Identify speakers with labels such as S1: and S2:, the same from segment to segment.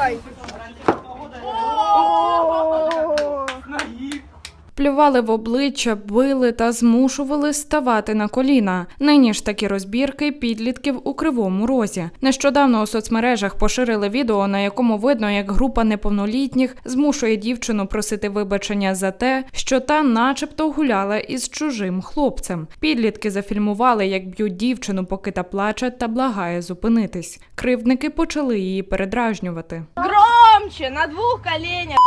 S1: হয়
S2: Плювали в обличчя, били та змушували ставати на коліна. Нині ж такі розбірки підлітків у кривому розі. Нещодавно у соцмережах поширили відео, на якому видно, як група неповнолітніх змушує дівчину просити вибачення за те, що та, начебто, гуляла із чужим хлопцем. Підлітки зафільмували, як б'ють дівчину, поки та плаче та благає зупинитись. Кривдники почали її передражнювати.
S1: Громче, на двух коленях,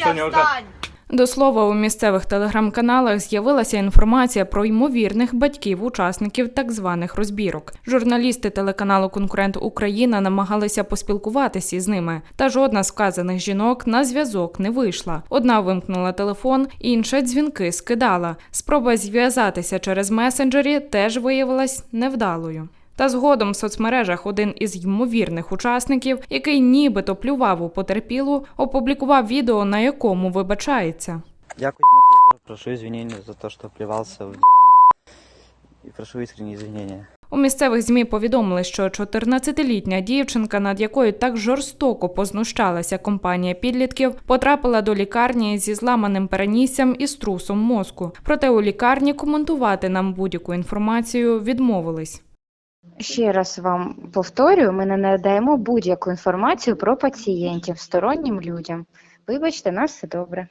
S3: Соня, уже.
S1: отстань.
S2: До слова, у місцевих телеграм-каналах з'явилася інформація про ймовірних батьків учасників так званих розбірок. Журналісти телеканалу Конкурент Україна намагалися поспілкуватися із ними, та жодна з вказаних жінок на зв'язок не вийшла. Одна вимкнула телефон, інша дзвінки скидала. Спроба зв'язатися через месенджері теж виявилась невдалою. Та згодом в соцмережах один із ймовірних учасників, який нібито плював у потерпілу, опублікував відео, на якому вибачається.
S4: Егор, прошу извинения за то, что плевался в Диану. И прошу искренние извинения.
S2: У місцевих змі повідомили, що 14-літня дівчинка, над якою так жорстоко познущалася компанія підлітків, потрапила до лікарні зі зламаним переніссям і струсом мозку. Проте у лікарні коментувати нам будь-яку інформацію відмовились.
S5: Ще раз вам повторюю, ми не надаємо будь-яку інформацію про пацієнтів стороннім людям. Вибачте, нас все добре.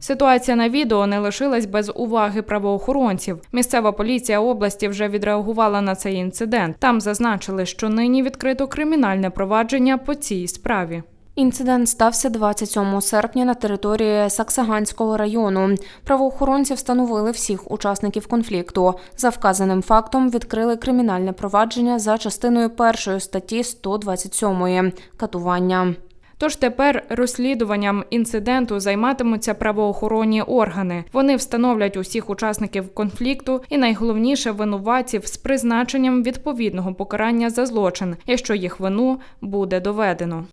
S2: Ситуація на відео не лишилась без уваги правоохоронців. Місцева поліція області вже відреагувала на цей інцидент. Там зазначили, що нині відкрито кримінальне провадження по цій справі.
S6: Інцидент стався 27 серпня на території Саксаганського району. Правоохоронці встановили всіх учасників конфлікту. За вказаним фактом відкрили кримінальне провадження за частиною першої статті 127 – катування.
S2: Тож тепер розслідуванням інциденту займатимуться правоохоронні органи. Вони встановлять усіх учасників конфлікту і найголовніше винуватців з призначенням відповідного покарання за злочин, якщо їх вину буде доведено.